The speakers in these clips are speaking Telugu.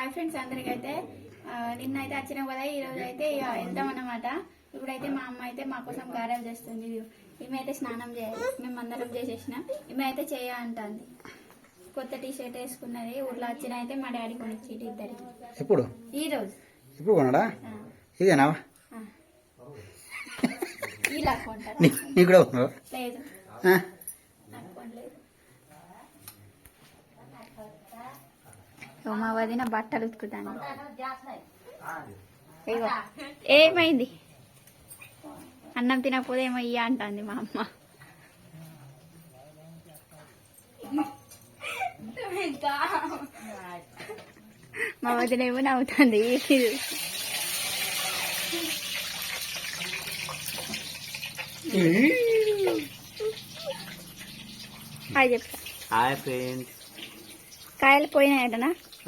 Hi friends అందరికైతే. ఆ, నిన్న అయితే వచ్చినాం కదా ఈ రోజు అయితే వెళ్తాం అన్నమాట. ఇప్పుడైతే మా అమ్మ అయితే మా కోసం గారెలు చేస్తుంది. ఈమె అయితే స్నానం చేయాలి మేము అందరం చేసేసినాం. ఈమె అయితే చేయ అంటుంది. కొత్త టీ షర్ట్ వేసుకున్నది. ఊర్లో వచ్చిన అయితే మా డాడీ కొనిచ్చి ఇద్దరికి. ఎప్పుడు? ఈ రోజు. ఇప్పుడు కొన్నాడా ఆ, ఇదేనా. ఇలా కొంటారా? కూడా లేదు ఆ? నాకు కొనలేదు ఇగో మా వదిన బట్టలు ఉతుకుతాను ఏమైంది? అన్నం తినకపోతే ఏమో ఇయ్య అంటుంది మా అమ్మ. మా వదిన ఏమో నవ్వుతుంది హాయ్ చెప్తా. Hi friends. కాయలు పోయినాయటనా?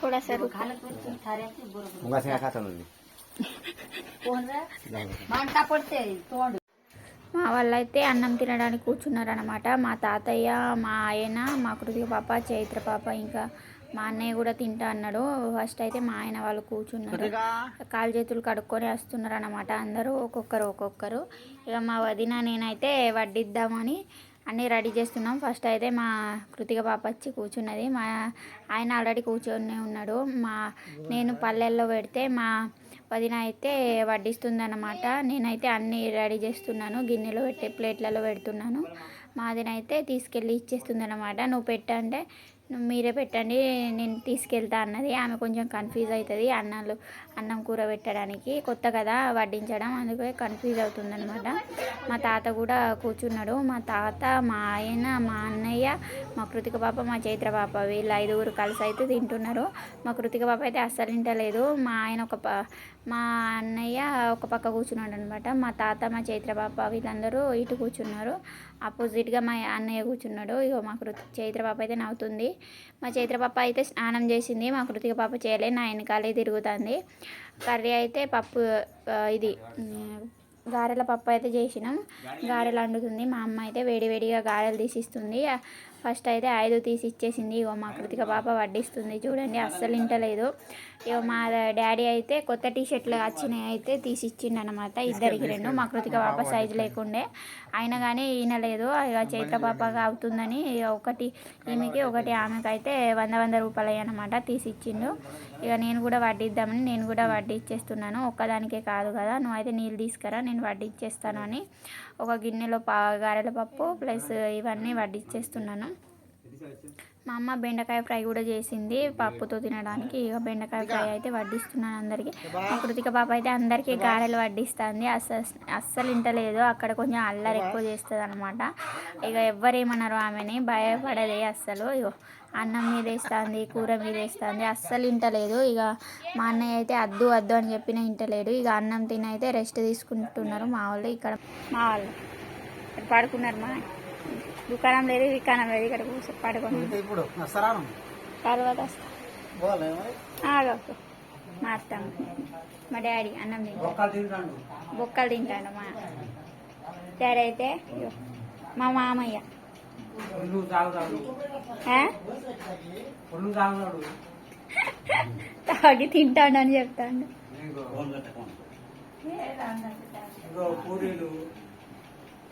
थोडासा रुक घालत पण थाऱ्याची बरोबर मुगा शेंगा खाता म्हणजे कोण रे मांडता पडते तोंड మా వాళ్ళైతే అన్నం తినడానికి కూర్చున్నారు అనమాట మా తాతయ్య మా ఆయన మా కృతిక పాప చైత్ర పాప ఇంకా మా అన్నయ్య కూడా తింటా అన్నాడు ఫస్ట్ అయితే మా ఆయన వాళ్ళు కూర్చున్నారు కాలు చేతులు కడుక్కొని వస్తున్నారు అనమాట అందరూ ఒక్కొక్కరు ఒక్కొక్కరు ఇక మా వదిన నేనైతే వడ్డిద్దామని అన్నీ రెడీ చేస్తున్నాం. ఫస్ట్ అయితే మా కృతిక పాప వచ్చి కూర్చున్నది. మా ఆయన ఆల్రెడీ కూర్చొని ఉన్నాడు. మా నేను పల్లెల్లో పెడితే మా వదిన అయితే వడ్డిస్తుంది అనమాట నేనైతే అన్నీ రెడీ చేస్తున్నాను. గిన్నెలో పెట్టే ప్లేట్లలో పెడుతున్నాను. మా తీసుకెళ్ళి ఇచ్చేస్తుంది అనమాట నువ్వు పెట్టంటే మీరే పెట్టండి నేను తీసుకెళ్తా అన్నది. ఆమె కొంచెం కన్ఫ్యూజ్ అవుతుంది అన్నాలు అన్నం కూర పెట్టడానికి. కొత్త కదా వడ్డించడం అందుకే కన్ఫ్యూజ్ అవుతుంది అనమాట మా తాత కూడా కూర్చున్నాడు. మా తాత మా ఆయన మా అన్నయ్య మా కృతిక పాప మా చైత్ర పాప వీళ్ళు ఐదుగురు కలిసి అయితే తింటున్నారు. మా కృతిక పాప అయితే అస్సలు తింటలేదు. మా ఆయన ఒక మా అన్నయ్య ఒక పక్క కూర్చున్నాడు అనమాట మా తాత మా చైత్రబాప వీళ్ళందరూ ఇటు కూర్చున్నారు. ఆపోజిట్గా మా అన్నయ్య కూర్చున్నాడు. ఇగో మా కృతి చైత్రబాప అయితే నవ్వుతుంది. మా చైత్ర పాప అయితే స్నానం చేసింది. మా కృతిక పాప చేయలే. నా వెనకాలే తిరుగుతుంది. కర్రీ అయితే పప్పు ఇది గారెల పప్పు అయితే చేసినాం. గారెలు వండుతుంది మా అమ్మ అయితే వేడి వేడిగా గారెలు తీసిస్తుంది. ఫస్ట్ అయితే ఐదు తీసి ఇచ్చేసింది. ఇగో మా కృతిక పాప వడ్డిస్తుంది చూడండి అస్సలు ఇంటలేదు. ఇగో మా డాడీ అయితే కొత్త టీ షర్ట్లు వచ్చినాయి అయితే తీసి ఇచ్చిండు అనమాట ఇద్దరికి రెండు మా కృతిక పాప సైజు లేకుండే. అయినా కానీ ఈనలేదు ఇక చైత్ర పాపగా అవుతుందని ఒకటి ఈమెకి ఒకటి ఆమెకైతే వంద వంద రూపాయలు అనమాట తీసి ఇచ్చిండు. ఇక నేను కూడా వడ్డిద్దామని నేను కూడా వడ్డీ ఇచ్చేస్తున్నాను. ఒక్కదానికే కాదు కదా. నువ్వు అయితే నీళ్ళు తీసుకురా నేను వడ్డీ ఇచ్చేస్తాను అని ఒక గిన్నెలో పా గారెల పప్పు ప్లస్ ఇవన్నీ వడ్డిచ్చేస్తున్నాను మా అమ్మ బెండకాయ ఫ్రై కూడా చేసింది పప్పుతో తినడానికి. ఇక బెండకాయ ఫ్రై అయితే వడ్డిస్తున్నాను అందరికీ. మా కృతిక పాప అయితే అందరికీ గారెలు వడ్డిస్తుంది. అస్సలు అస్సలు ఇంటలేదు. అక్కడ కొంచెం అల్లరి ఎక్కువ చేస్తుంది అనమాట ఇక ఎవ్వరేమన్నారు ఆమెని. భయపడదే అస్సలు. ఇగో అన్నం మీద వేస్తుంది కూర మీద వేస్తుంది అస్సలు ఇంటలేదు. ఇక మా అన్నయ్య అయితే అద్దు అద్దు అని చెప్పిన ఇంటలేడు. ఇక అన్నం తిని అయితే రెస్ట్ తీసుకుంటున్నారు మా వాళ్ళు ఇక్కడ. మా వాళ్ళు ఇక్కడ పడుకున్నారు మా. దుకాణం లేదు వికాణం లేదు ఇక్కడ పడుకున్నారు తర్వాత ఆగకు మా డాడీ అన్నం తింటాడు. బొక్కలు తింటాడు మా. డాడీ అయితే మా మామయ్య? తాగి తింటాడు అని చెప్తాడు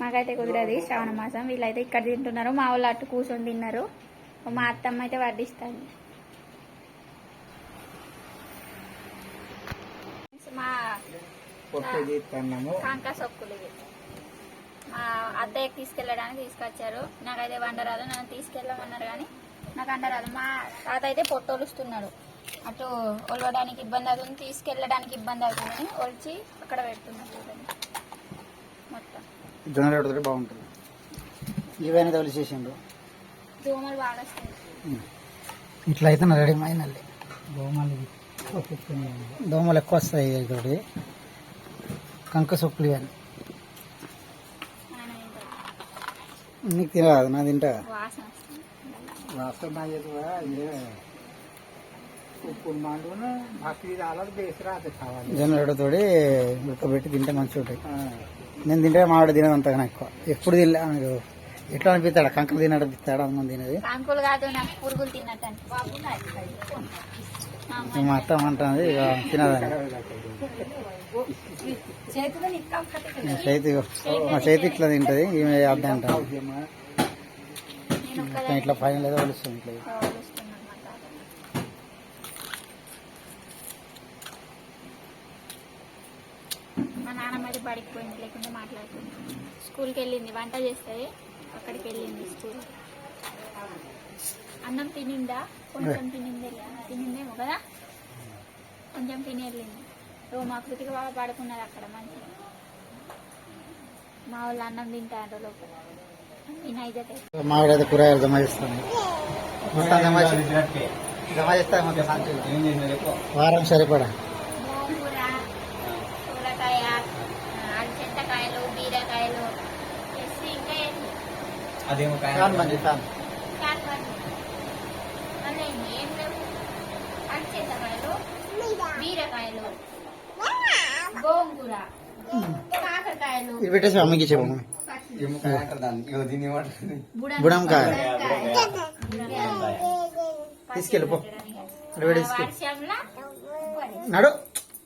మాకైతే కుదరదు శ్రావణ మాసం. వీళ్ళైతే ఇక్కడ తింటున్నారు మా వాళ్ళు అటు కూర్చొని తిన్నారు. మా అత్తమ్మ అయితే వడ్డిస్తుంది. మా కాంకా సొక్కులు అత్తయ్యకి తీసుకెళ్ళడానికి తీసుకొచ్చారు. నాకైతే వండరాదు నన్ను తీసుకెళ్ళమన్నారు కానీ నాకు అండరాదు మా తాత అయితే పొట్టోలుస్తున్నాడు అటు ఒలవడానికి ఇబ్బంది అవుతుంది తీసుకెళ్ళడానికి ఇబ్బంది అవుతుంది ఒలిచి అక్కడ పెడుతున్నాడు చూడండి. మొత్తం. జొన్న బాగుంటుంది. ఇవన్నీ తొలి చేసిండు దోమలు బాగా వస్తాయి ఇట్లా అయితే రెడీ బహుమతి దోమలు ఎక్కువ వస్తాయి ఇతోటి కంక సొక్కులు అని ఆయన తింటాడు. నీకు తినరాదు నా తింటా. వాసన జొన్నతోటి ఉడకబెట్టి తింటే మంచిగా ఉంటాయి నేను తింటే మామిడి తినదు అంతగా ఎక్కువ. ఎప్పుడు తినలే నాకు ఎట్లా అనిపిస్తాడు? కంకలు తినడిపిస్తాడు అమ్మ తినేది? కాంకులు కాదు మా అత్త అంటుంది ఇక తినదని చేతిలో మా చేతి ఇట్లా తింటుంది ఈమె అర్థం అంటారు నేను ఇట్లా పైన లేదా వలుస్తుంది ఇట్లా. మా నాన్న మరి బడికి పోయింది లేకుండా మాట్లాడుతుంది స్కూల్కి వెళ్ళింది వంట చేస్తుంది అక్కడికి వెళ్ళింది స్కూల్. అన్నం తినిందా? కొంచెం తినిందే తినిందేమో కదా కొంచెం తిని వెళ్ళింది కృతిక బాగా పడుకున్నది అక్కడ మంచిగా. మా వాళ్ళు అన్నం తింటారు లోపల. అయితే కూరగాయలు జమ చేస్తాను జమ వారం సరిపడా? బీరకాయలు? అదేమో మంచి కాదు కాకరకాయలు. మళ్ళీ ఏంటి? ఏం లేవు అలచెంతకాయలు బీరకాయలు. గోంగూర. కాకరకాయలు. ఇది పెట్టేసి అమ్మకి చెప్పు బుడంకాయ. బుడంకాయ. తీసుకెళ్ళి పో అక్కడ పెట్టి తీసుకెళ్ళి. వర్షంలో నడు.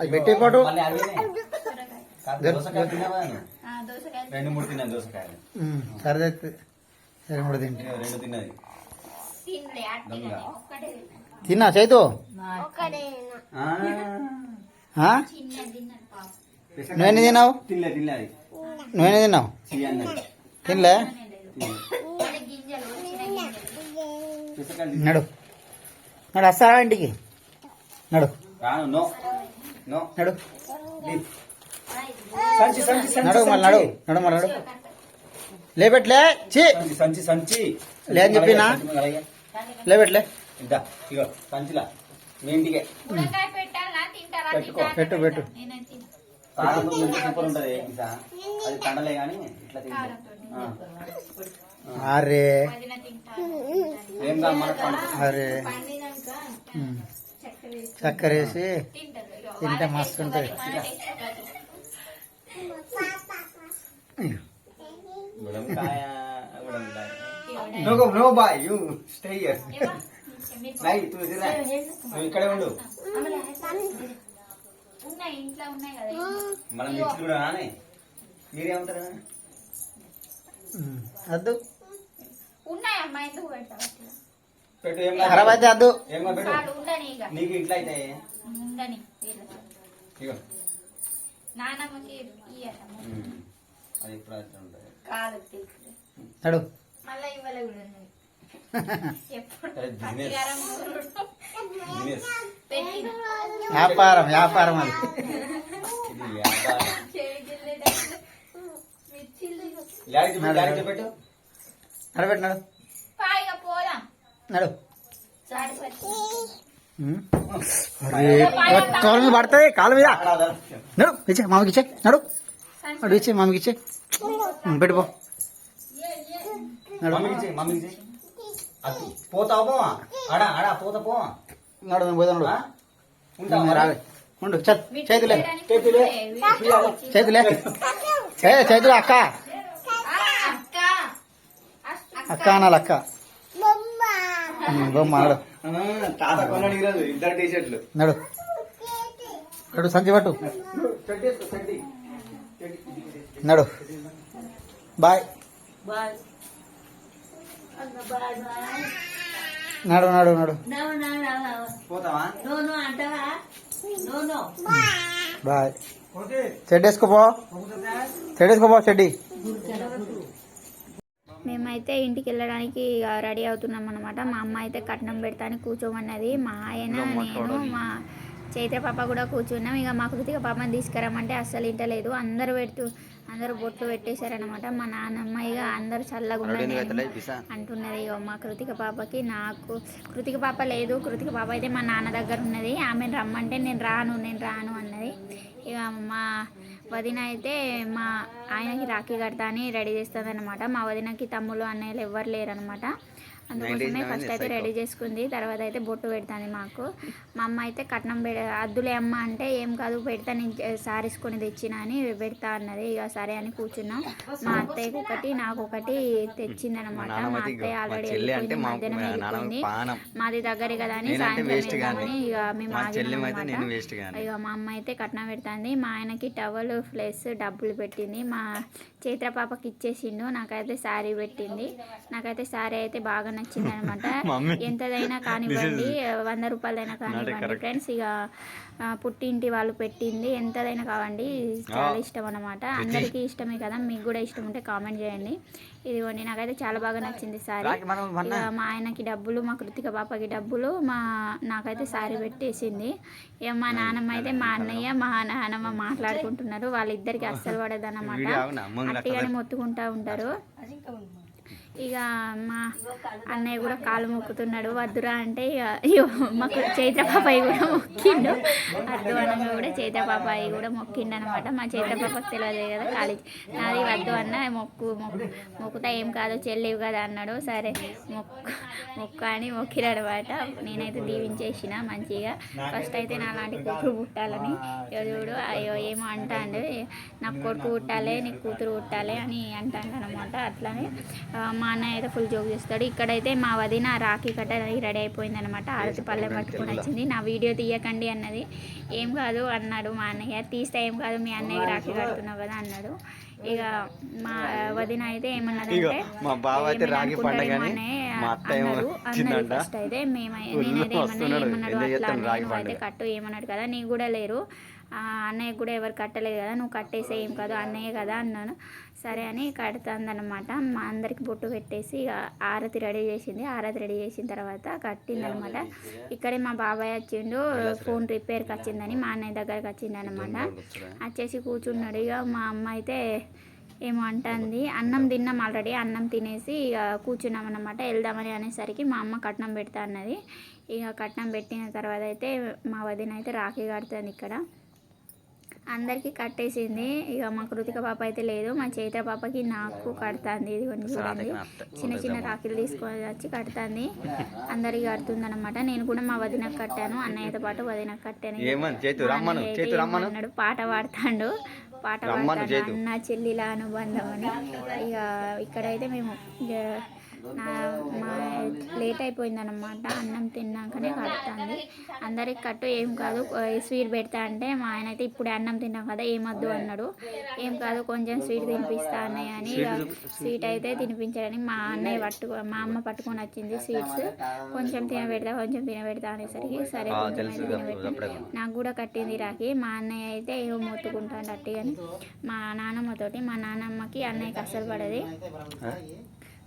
అది పెట్టే పాటు? ఆ, దోసకాయలు. రెండు మూడు దోసకాయలు. సరే తింటే. రెండు తిన్నది. తిన్నా. చైతు? ఒక్కటే ఆ, ఆ? చిన్న తిన్నాను పాపం నువ్వెన్ని తిన్నావు? నువ్వెన్ని తిన్నావు తినలే. నడు. నడు వస్తావా ఇంటికి? నడు. రాను నో. నో. నడు. నడు మళ్ళీ నడు. నడు మళ్ళీ నడు. లేపెట్లే చీ సంచి సంచి సంచి. లే అని చెప్పినా? లేపెట్లే. ఇద్దా ఇగో సంచిలా మీ ఇంటికే మునక్కాయ పెట్టాలా తింటారా పెట్టుకో. పెట్టు, పెట్టు. నేనే తిన్నా. కారం మంచి సూపర్ ఉంటది ఇంకా అది కండలే గాని ఇట్లా తింటే. అరే. ఏం కాదు మనకు. అరే. చక్కెర వేసి తింటే మస్తు ఉంటది. ఒకటి. గుడంకాయ గుడంకాయ ఇగో no go no bye you stay here ఏమో? మీరు నై తు ఇదిరా నువ్వు ఇక్కడే ఉండు ఉన్నాయి ఇంట్లో ఉన్నాయి కదా. మనం మిక్స్ కూడా నానే మీరేమంటారు. వద్దు ఉన్నాయి అమ్మా ఎందుకు పెడతావు? పెట్టు ఏం ఖరాబ్ అయితే వద్దు ఏం కాదు పెట్టు. ఉండని ఇక. నీకు ఇట్లా అయితే ఉండని. ఇగో. నానమ్మకి. అది ఇప్పుడు అట్లా ఉంటుంది. కాదు మళ్ళా ఇవ్వలే కూడా వ్యాపారం వ్యాపారం అది. ఇది వ్యాపారం. చెవి జిల్లేటప్పుడు మిర్చిలు ఇగో. డాడీకి పెట్టు, డాడీకి పెట్టు. నడబెట్టు నడు. పాయిగా పోదాం. నడు. చాడి పచ్చి. ఉమ్. అరే కాలు మీద పడుతుంది కాలు మీద. నడు ఇచ్చే మామకి ఇచ్చే నడు. నడు ఇచ్చే మామకి ఇచ్చే. పెట్టుకో నడు. అది పోతావు పోవా? ఆడా ఆడా పోతా పోవా. నడు నడు. ఆ? ఉంటావా రాలే ఉండు చేతులే చేతులే. చేతులే ఏ చేతులే అక్క. ఆ, అక్క. అనాలి అక్క. బొమ్మ. నడు. నడు. నడు సంచి పట్టు. నడు. బాయ్. బాయ్. నడు నడు నడు. నో నో నో పోతావా? నో నో అంటావా? No no. బాయ్. చెడ్డి వేసుకోపో చెడ్డి వేసుకోపో చెడ్డి మేమైతే ఇంటికి వెళ్ళడానికి రెడీ అవుతున్నాం అనమాట మా అమ్మ అయితే కట్నం పెడతాని కూర్చోమన్నది. మా ఆయన నేను మా చైత్ర పాప కూడా కూర్చున్నాం. ఇక మా కృతిక పాపని తీసుకురమ్మంటే అస్సలు ఇంటలేదు అందరూ పెడుతూ అందరూ బొట్లు పెట్టేశారనమాట మా నాన్నమ్మ ఇక అందరూ చల్లగా అంటున్నది. ఇక మా కృతిక పాపకి నాకు కృతిక పాప లేదు. కృతిక పాప అయితే మా నాన్న దగ్గర ఉన్నది. ఆమెను రమ్మంటే నేను రాను నేను రాను అన్నది. ఇక మా వదిన అయితే మా ఆయనకి రాఖీ కడతా అని రెడీ చేస్తుంది అనమాట మా వదినకి తమ్ముళ్ళు అన్నయ్యలు ఎవ్వరు లేరనమాట అందుకోసమే ఫస్ట్ అయితే రెడీ చేసుకుంది తర్వాత అయితే బొట్టు పెడుతుంది మాకు. మా అమ్మ అయితే కట్నం పెడ అద్దులే అమ్మ అంటే ఏం కాదు పెడతా నేను సారీస్ కొని తెచ్చిన అని పెడతా అన్నది. ఇక సరే అని కూర్చున్నాం. మా అత్తయ్యకి ఒకటి నాకు ఒకటి తెచ్చిందనమాట మా అత్తయ్య ఆల్రెడీ వెళ్ళిపోయింది మధ్యాహ్నం వెళ్ళిపోయింది. మాది దగ్గరే కదా అని సాయంత్రం ఇక మేము. ఇక మా అమ్మ అయితే కట్నం పెడుతుంది. మా ఆయనకి టవల్ ప్లస్ డబ్బులు పెట్టింది. మా చైత్ర పాపకి ఇచ్చేసిండు. నాకైతే శారీ పెట్టింది. నాకైతే శారీ అయితే బాగా నచ్చింది అనమాట ఎంతదైనా కానివ్వండి వంద రూపాయలైనా కానివ్వండి ఫ్రెండ్స్ ఇక పుట్టింటి వాళ్ళు పెట్టింది ఎంతదైనా కావండి చాలా ఇష్టం అనమాట అందరికీ ఇష్టమే కదా మీకు కూడా ఇష్టం ఉంటే కామెంట్ చేయండి. ఇదిగోండి నాకైతే చాలా బాగా నచ్చింది ఇక మా ఆయనకి డబ్బులు మా కృతిక పాపకి డబ్బులు మా నాకైతే శారీ పెట్టేసింది. ఇక మా నాన్నమ్మ అయితే మా అన్నయ్య మా నాన్నమ్మ మాట్లాడుకుంటున్నారు. వాళ్ళిద్దరికి అస్సలు పడదన్నమాట అట్టిగానే మొత్తుకుంటా ఉంటారు. ఇక మా అన్నయ్య కూడా కాలు మొక్కుతున్నాడు. వద్దురా అంటే ఇక మాకు చైత్ర పాపాయి కూడా మొక్కిండు. వద్దు అనగా కూడా చైత్ర పాపాయి కూడా మొక్కిండు అనమాట మా చైత్ర పాపకు తెలియదు కదా కాలేజ్ నాది వద్దు అన్న మొక్కు మొక్కు మొక్కుతా ఏం కాదు చెల్లివి కదా అన్నాడు. సరే మొక్కు మొక్క అని మొక్కిరనమాట నేనైతే దీవించేసిన మంచిగా. ఫస్ట్ అయితే నా లాంటి కూతురు పుట్టాలని. చూడు అయ్యో ఏమో అంటాండు. నాకు కొడుకు పుట్టాలి నీకు కూతురు పుట్టాలి అని అంటాను అనమాట అట్లానే మా అన్నయ్య అయితే ఫుల్ జోక్ చేస్తాడు. ఇక్కడైతే మా వదిన రాఖీ కట్ట రెడీ అయిపోయింది అనమాట ఆరతి పల్లె పట్టుకొని వచ్చింది. నా వీడియో తీయకండి అన్నది. ఏం కాదు అన్నాడు మా అన్నయ్య. తీస్తే ఏం కాదు మీ అన్నయ్య రాఖీ కడుతున్నావు కదా అన్నాడు. ఇక మా వదిన అయితే ఏమన్నదంటే మా బావ అయితే ఏమైనా రాఖీ అనుకుంటాడేమో పండగని అనే మా అత్త ఏమో అన్నారు. అన్నది వచ్చిందంట. ఫస్ట్ అయితే మేమై నేనైతే ఏమన్నా. ఏమన్నాడు అట్లా నువ్వు అయితే. కట్టు ఏమన్నాడు కదా. నీకు కూడా లేరు. అన్నయ్య కూడా ఎవరు కట్టలేదు కదా. నువ్వు కట్టేసే ఏం కాదు. అన్నయ్య కదా అన్నాను. సరే అని కడుతుందన్నమాట. మా అందరికి బొట్టు పెట్టేసి ఇక ఆరతి రెడీ చేసింది. ఆరతి రెడీ చేసిన తర్వాత కట్టిందనమాట ఇక్కడే మా బాబాయ్ వచ్చిండు ఫోన్ రిపేర్కి వచ్చిందని మా అన్నయ్య దగ్గరికి వచ్చిందనమాట వచ్చేసి కూర్చున్నాడు. ఇక మా అమ్మ అయితే ఏమో అంటుంది అన్నం తిన్నాం ఆల్రెడీ అన్నం తినేసి ఇక కూర్చున్నాం అనమాట వెళ్దామని అనేసరికి మా అమ్మ కట్నం పెడతా అన్నది. ఇక కట్నం పెట్టిన తర్వాత అయితే మా వదిన అయితే రాఖీ కడుతుంది ఇక్కడ. అందరికీ కట్టేసింది. ఇక మా కృతిక పాప అయితే లేదు. మా చైత్ర పాపకి నాకు కడుతుంది. ఇది కొంచెం చూడండి. చిన్న చిన్న రాఖీలు తీసుకొని వచ్చి కడుతుంది. అందరికి కడుతుంది అనమాట నేను కూడా మా వదినకు కట్టాను. అన్నయ్యతో పాటు వదినకు కట్టాను. ఏమన్నాడు? పాట పాడతాడు. పాట పాడతాడు. అన్న చెల్లిల అనుబంధం అని. ఇక ఇక్కడైతే మేము లేట్ అయిపోయిందనమాట అన్నం తిన్నాకనే కడుతుంది అందరికి కట్టు ఏం కాదు స్వీట్ పెడతా అంటే మా ఆయన అయితే ఇప్పుడే అన్నం తిన్నాం కదా ఏమొద్దు అన్నాడు. ఏం కాదు కొంచెం స్వీట్ తినిపిస్తా అన్నయ్య అని స్వీట్ అయితే తినిపించడానికి మా అన్నయ్య పట్టుకో మా అమ్మ పట్టుకొని వచ్చింది స్వీట్స్. కొంచెం తినబెడతా కొంచెం తినబెడతా అనేసరికి సరే కొంచెం తినబెడతా నాకు కూడా కట్టింది రాకి మా అన్నయ్య అయితే ఏమో మొత్తుకుంటాడు అట్టి అని మా నాన్నమ్మతోటి మా నాన్నమ్మకి అన్నయ్యకి అస్సలు పడది.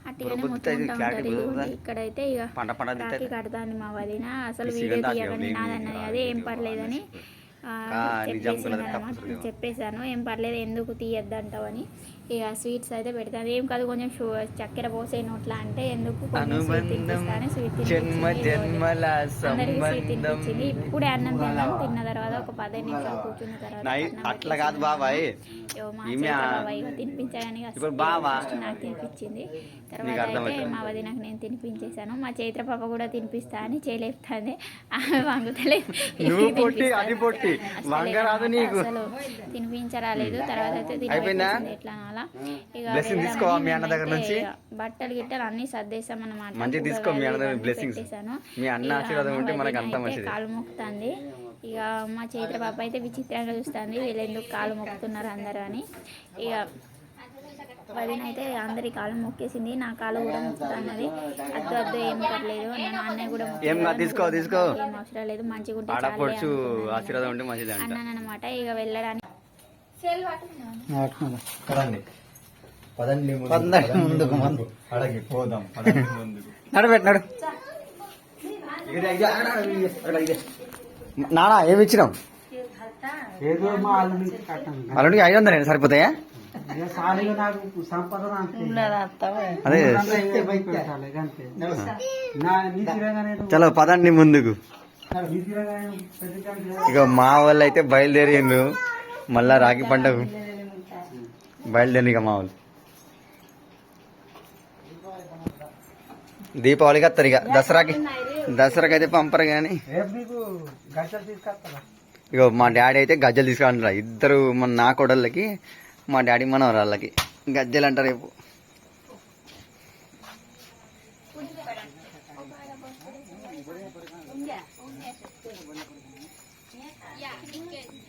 అట్టిగానే మొత్తుకుంటా ఇదిగోండి ఇక్కడైతే ఇక రాఖీ కడతాను మా వదిన. అసలు వీడియో అసలు నాదన్నది అదే ఏం పర్లేదని. తప్పదు. చెప్పేశాను ఏం పర్లేదు ఎందుకు తీయద్దంటావని ఇక స్వీట్స్ అయితే పెడతాను ఏం కాదు కొంచెం చక్కెర పోసే నోట్లా అంటే ఎందుకు జన్మ జన్మల తినిపించింది. ఇప్పుడే అన్నం తిన్నాం తిన్న తర్వాత ఒక పదిహేను నిమిషాలు కూర్చున్న తర్వాత అట్లా కాదు. బాబాయ్. first నాకు తినిపించింది. నీకు తర్వాత అయితే. మా వదినకు నేను తినిపించేశాను. మా చైత్ర పాప కూడా తినిపిస్తా అని చేయలేపుతుంది. ఆమె వంగుతలే. నీకు. అసలు తినిపించరాలేదు. తర్వాత అయితే? తినిపించింది. ఎట్లా అనాలా ఇక తీసుకోవా మీ అన్న దగ్గర నుంచి? బట్టలు గిట్టలు అన్ని సర్దేశాం అన్నమాట మంచిగా తీసుకో మీ అన్న దగ్గర blessings. మీ అన్న ఆశీర్వాదం ఉంటే మనకు అంతా మంచిది. కాలు మొక్కుతుంది ఇక మా చైత్ర పాప అయితే విచిత్రంగా చూస్తుంది వీళ్ళు ఎందుకు కాలు మొక్కుతున్నారు అందరూ అని ఇక వదిన అయితే అందరి కాలు మొక్కేసింది నా కాలు కూడా మొక్కుతున్నది అద్దు అద్దు ఏం పర్లేదు నేను అన్నయ్య కూడా. ఏం తీసుకో, తీసుకో. ఏం అవసరం లేదు మంచిగా ఉంటే. ఆశీర్వాదం ఉంటే మంచిది అన్నాను అనమాట ఇక వెళ్ళడానికి. పదండి. పదండి పదండి ముందుకు, ముందు. అడగి పోదాం పదండి ముందుకు. నానా ఏమి ఇచ్చినావు? ఏదో మా అల్లుడి కట్టాను. వాళ్ళకి ఐదు వందలు సరిపోతాయా? ఏ సాలీగా నాకు సంపద నాకు అదే. చలో పదండి ముందుకు. ఇక మా వాళ్ళు అయితే బయలుదేరిండ్రు. మళ్ళా రాఖీ పంటకు బయలుదేరి ఇక మా వాళ్ళు దీపావళికి వస్తారు ఇక. దసరాకి దసరాకి అయితే పంపరు కానీ. ఇక మా డాడీ అయితే గజ్జలు తీసుకుంటారు ఇద్దరు మన నా కొడళ్ళకి మా డాడీ మన వాళ్ళకి గజ్జలు అంటారు రేపు ఈడి.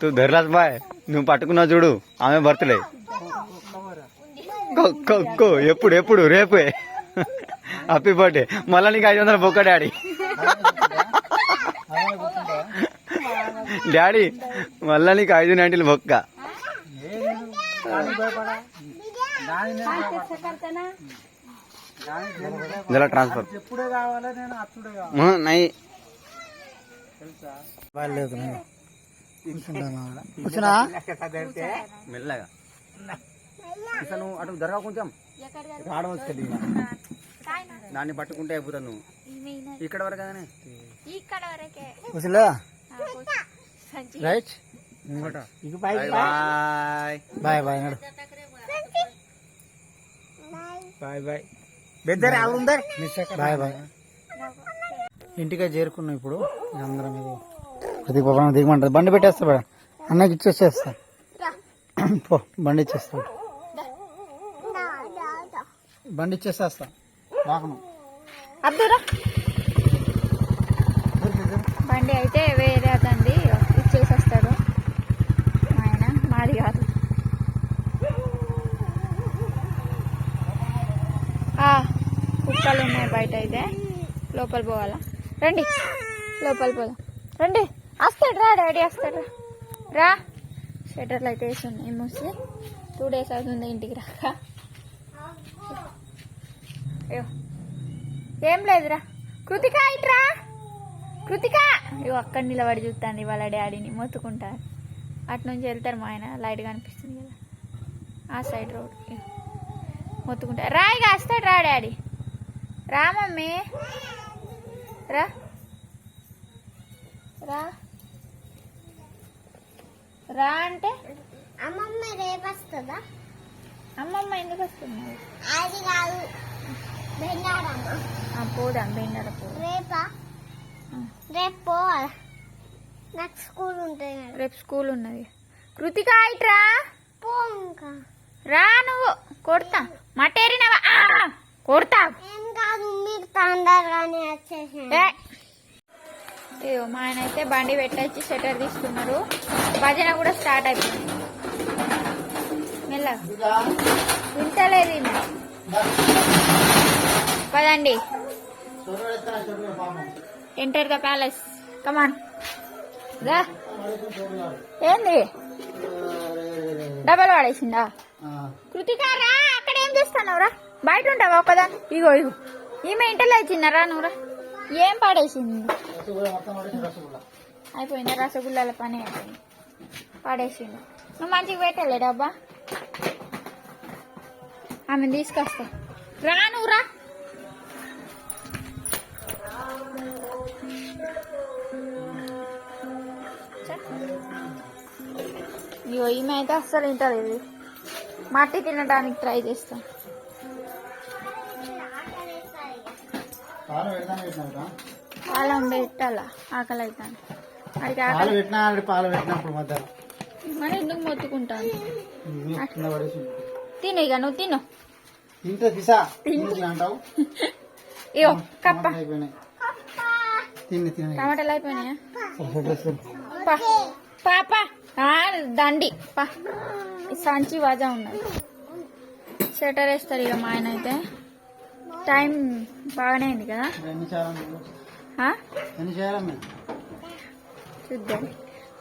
తూ ధరలాస్ బాయ్ నువ్వు పట్టుకున్నావు చూడు ఆమె బర్త్డే కో ఎప్పుడు ఎప్పుడు రేపే హ్యాపీ బర్త్డే మళ్ళా నీకు ఐదు వందల బొక్క డాడీ డాడీ మళ్ళా నీకు ఐదు నైంటీలు బొక్క ఇందులో ట్రాన్స్ఫర్ ఎప్పుడే కావాలా నేను అచ్చుడే కావాలి? నై. బాగాలేదు కూర్చున్నా మెల్లగా. అటు జరగా కొంచెం. ఆడవచ్చు దాన్ని పట్టుకుంటే అయిపోతావు నువ్వు. ఇక్కడ వరకు కదనే సంచి. Right. Bye. Bye. Bye bye bye. బెద్దరే అవుందర్ బాయ్ బాయ్. ఇంటికి చేరుకున్నాం ఇప్పుడు. అందరం ఇది. ప్రతి పాపం దిగమంటది. బండి పెట్టేస్తా మేడం అన్నకి ఇచ్చేసేస్తా. పో బండి ఇచ్చేస్తా. బండి ఇచ్చేసేస్తా. వాహనం బండి అయితే వేరే అతంది ఇచ్చేసేస్తాడు ఆయన మాది కాదు ఆ, కుక్కలు ఉన్నాయి బయట అయితే. లోపల పోవాలా? రండి. లోపల పోదాం. రండి. వస్తాడు రా డాడీ వస్తాడు రా. రా. షటర్లు అయితే వేసి ఉన్నాయి మూసి టూ డేస్ అవుతుంది ఇంటికి రాక అయ్యో. ఏం లేదురా కృతిక ఇట్రా కృతిక. ఇగో అక్కడ నిలబడి చూస్తాను వాళ్ళ డాడీని. మొత్తుకుంటారు. అటు నుంచి వెళ్తారు మా ఆయన. లైట్ కనిపిస్తుంది కదా. ఆ సైడ్ రోడ్. మొత్తుకుంటారు. రా ఇక వస్తాడు రా డాడీ. రా మమ్మీ. రా. రా. రా అంటే? అమ్మమ్మ రేపు వస్తుందా? అమ్మమ్మ ఎందుకు వస్తుంది? అది కాదు. బెండారమ్మ ఆ, పోదాం బెండర పోదాం రేపా? రేపు పోవాలా? నాకు స్కూల్ ఉంటుంది. రేపు స్కూల్ ఉన్నది. కృతిక ఇట్రా పో ఇంకా. రా నువ్వు. కొడతా. మటేరినవా! కొడతా. మా ఆయన అయితే బండి పెట్టొచ్చి షటర్ తీసుకున్నారు భజన కూడా స్టార్ట్ అయిపోయింది. మెల్లగా. వింటలేదు. పదండి. Enter the. ప్యాలెస్ కమాన్ రా ఏంది డబల్ వాడేసిందా? కృతిక రా అక్కడ ఏం చేస్తున్నావు రా బయట ఉంటావా ఒక్కదాన్ని ఇగో ఇగో. ఈమె ఇంటలో చిన్నరా నువ్వురా ఏం పాడేసింది? అయిపోయింది రసగుల్లాల పని అయిపోయింది. పాడేసింది. నువ్వు మంచిగా పెట్టలే డబ్బా ఆమె తీసుకొస్తా. రా నువ్వురా ఇగో ఈమె అయితే అస్సలు ఇంటలేదు మట్టి తినడానికి ట్రై చేస్తాం. పాలు పెట్టాలా? ఆకలి అవుతాను అడిగి పాలు ఆకలి పెట్టినా పాలు పెట్టినప్పుడు మధ్యాహ్నం. మరి ఎందుకు మొత్తుకుంటాను ఇది కింద పడేసి తిను ఇక నువ్వు తిను. దిశా తిని. అంటావు కప్ప. అయిపోయినాయి. తిని తిని టమాటాలు అయిపోయినాయా? డ్రెస్ పా పాప ఆ, దండి. పా. ఈ సంచి వాజా ఉన్నది. షటర్ వేస్తారు ఇక మా ఆయన అయితే. టైం బాగానే అయింది కదా? చూద్దాం.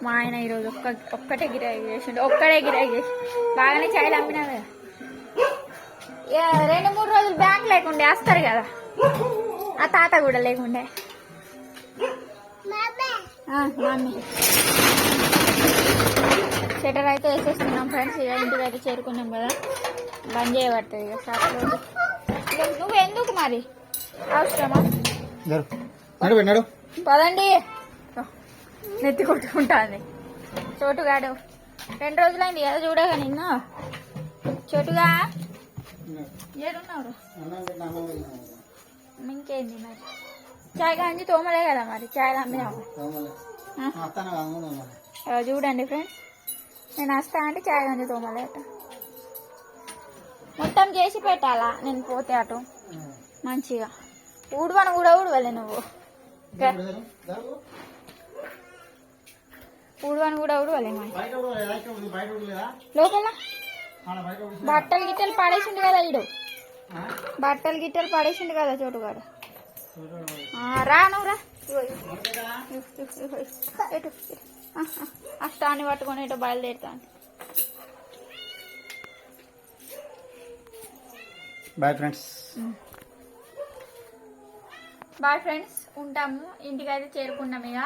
మా ఆయన ఈరోజు ఒక్క ఒక్కటే గిరాకీ చేసిండు. ఒక్కడే గిరాకీ చేసి బాగానే చాయలు అమ్మినా కదా? రెండు మూడు రోజులు బ్యాంక్ లేకుండే వస్తారు కదా? ఆ తాత కూడా లేకుండే. మమ్మీ షటర్ అయితే వేసేస్తున్నాం ఫ్రెండ్స్. ఇక ఇంటికి అయితే చేరుకున్నాం కదా. బంద్ చేయబడుతుంది ఇక ఇక నువ్వు ఎందుకు మరి? అవసరమా? పదండి. నెత్తి కొట్టుకుంటాంది చోటుగాడు. రెండు రోజులైంది కదా చూడగా నిన్ను. చోటుగా? ఏడున్నావు ఇంకేంది మరి? చాయ్ కాంచి తోమలే కదా మరి? చాయ్ అమ్మినాము చూడండి ఫ్రెండ్స్. నేను వస్తా అంటే చాయ్ గంజి తోమలే అట మొత్తం చేసి పెట్టాలా? నేను పోతే అటు. మంచిగా. ఊడవను కూడా ఊడవలే నువ్వు? ఊడవను కూడా ఊడవలే లోపల? బట్టలు గిట్టలు పడేసిండు కదా ఇడు బట్టలు గిట్టలు పడేసిండు కదా చోటుగాడు. ఆ, రా నువ్వు రా. ఎటు స్టాన్ని పట్టుకొని ఇటు బయలుదేరుతాను బాయ్ ఫ్రెండ్స్ బాయ్ ఫ్రెండ్స్ ఉంటాము. ఇంటికి అయితే చేరుకున్నాం ఇక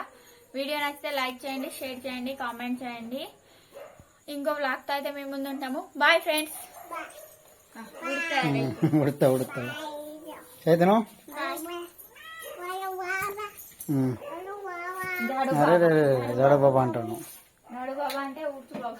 వీడియో నచ్చితే లైక్ చేయండి షేర్ చేయండి కామెంట్ చేయండి. ఇంకో వ్లాగ్తో అయితే మేము ముందు ఉంటాము బాయ్ ఫ్రెండ్స్ ఉడుతా ఉడుతా చైతను జాడు అరే రే రే, జడ బాబా అంటాను. నడు బాబా అంటే ఊడ్చు బాబా.